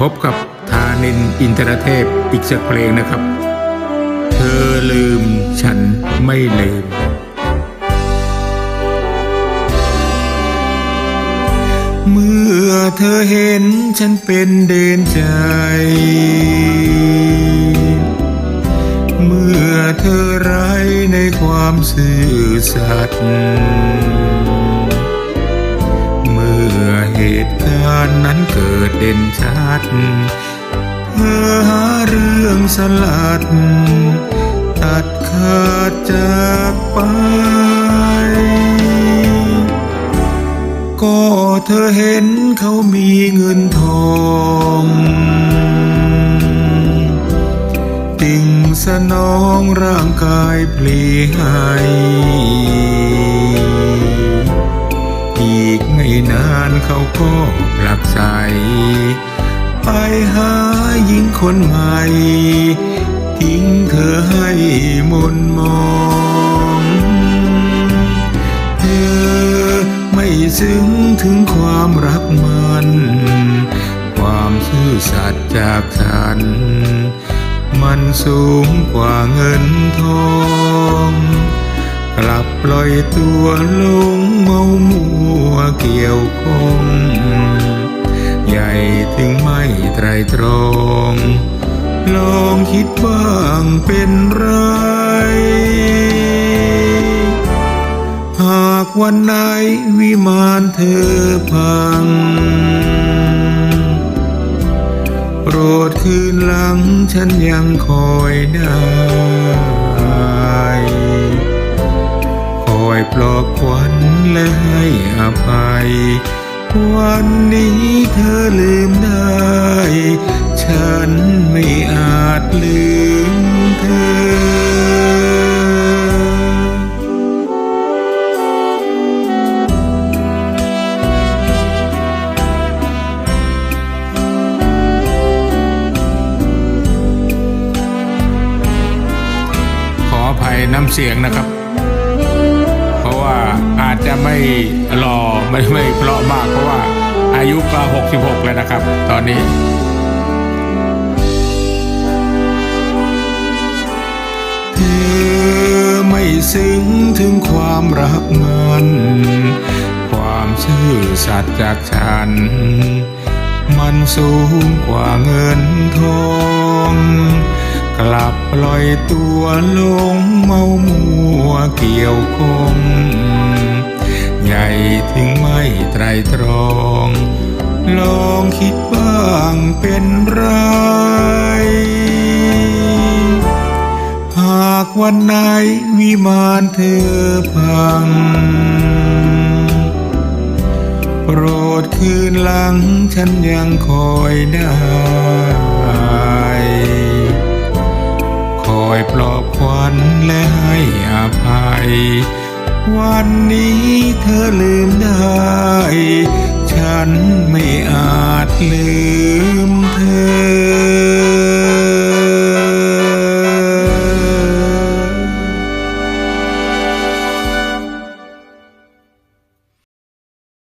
พบกับธานินอินทรเทพอีกสักเพลงนะครับ เธอลืมฉันไม่ลืม เมื่อเธอเห็นฉันเป็นเด่นใจ เมื่อเธอไร้ในความซื่อสัตย์เมื่อเหตุการณ์นั้น ดเด่นชัดเธอหาเรื่องสลัด ตัดขาดจากไป ก็เธอเห็นเขามีเงินทองติ่งสนองร่างกายเพลีให้ เขาก็ผลักใส ไปหาหญิงคนใหม่ทิ้งเธอให้มนมองเธอไม่ซึ้งถึงความรักมัน ความซื่อสัตย์จากฉัน มันสูงกว่าเงินทอง ล่อยตัวลงเมามัวเกี่ยวข้องใหญ่ถึงไม่ไตรตรอง ลองคิดบ้างเป็นไร หากวันไหนวิมานเธอพัง โปรดคืนหลังฉันยังคอยได้ และให้อภัย วันนี้เธอลืมได้ ฉันไม่อาจลืมเธอน้ำเสียงนะครับ เพราะว่า จะไม่หล่อไม่ไม่เพราะมากเพราะว่าอายุก็ 66 แล้วนะครับ ตอนนี้ เธอไม่ซึ้งถึงความรักมัน ความซื่อสัตย์จากฉัน มันสูงกว่าเงินทองกลับปล่อยตัวลงเมามัวเกี่ยวคง ถึงไม่ไตรตรอง ลองคิดบ้างเป็นไร หากวันไหนวิมานเธอพัง โปรดคืนหลังฉันยังคอยได้คอยปลอบขวัญและให้อภัย วันนี้เธอลืมได้ ฉันไม่อาจลืม